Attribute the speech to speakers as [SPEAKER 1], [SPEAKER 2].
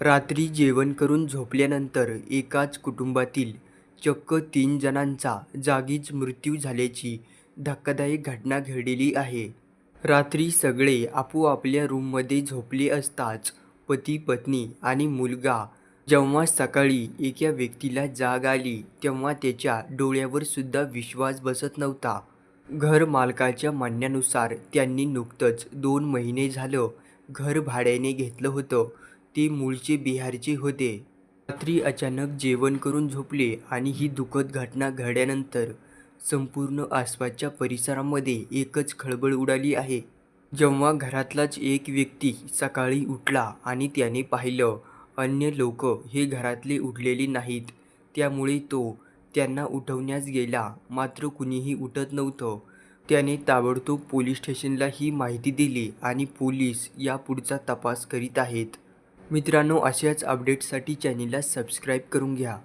[SPEAKER 1] रात्री जेवण करून झोपल्यानंतर एकाच कुटुंबातील चक्क तीन जणांचा जागीच मृत्यू झाल्याची धक्कादायक घटना घडलेली आहे. रात्री सगळे आपोआपल्या रूममध्ये झोपले असताच पती पत्नी आणि मुलगा जेव्हा सकाळी एका व्यक्तीला जाग आली तेव्हा त्याच्या डोळ्यावर सुद्धा विश्वास बसत नव्हता. घर मालकाच्या म्हणण्यानुसार त्यांनी नुकतंच दोन महिने झालं घर भाड्याने घेतलं होतं. ते मूळचे बिहारचे होते. रात्री अचानक जेवण करून झोपले आणि ही दुःखद घटना घडल्यानंतर संपूर्ण आसपासच्या परिसरामध्ये एकच खळबळ उडाली आहे. जेव्हा घरातलाच एक व्यक्ती सकाळी उठला आणि त्याने पाहिलं अन्य लोक हे घरातले उठलेले नाहीत. त्यामुळे तो त्यांना उठवण्यास गेला. मात्र कुणीही उठत नव्हतं. त्याने ताबडतोब पोलीस स्टेशनला ही माहिती दिली आणि पोलीस या पुढचा तपास करीत आहेत. मित्रांनो अशाच अपडेट्ससाठी चॅनलला सबस्क्राईब करून घ्या.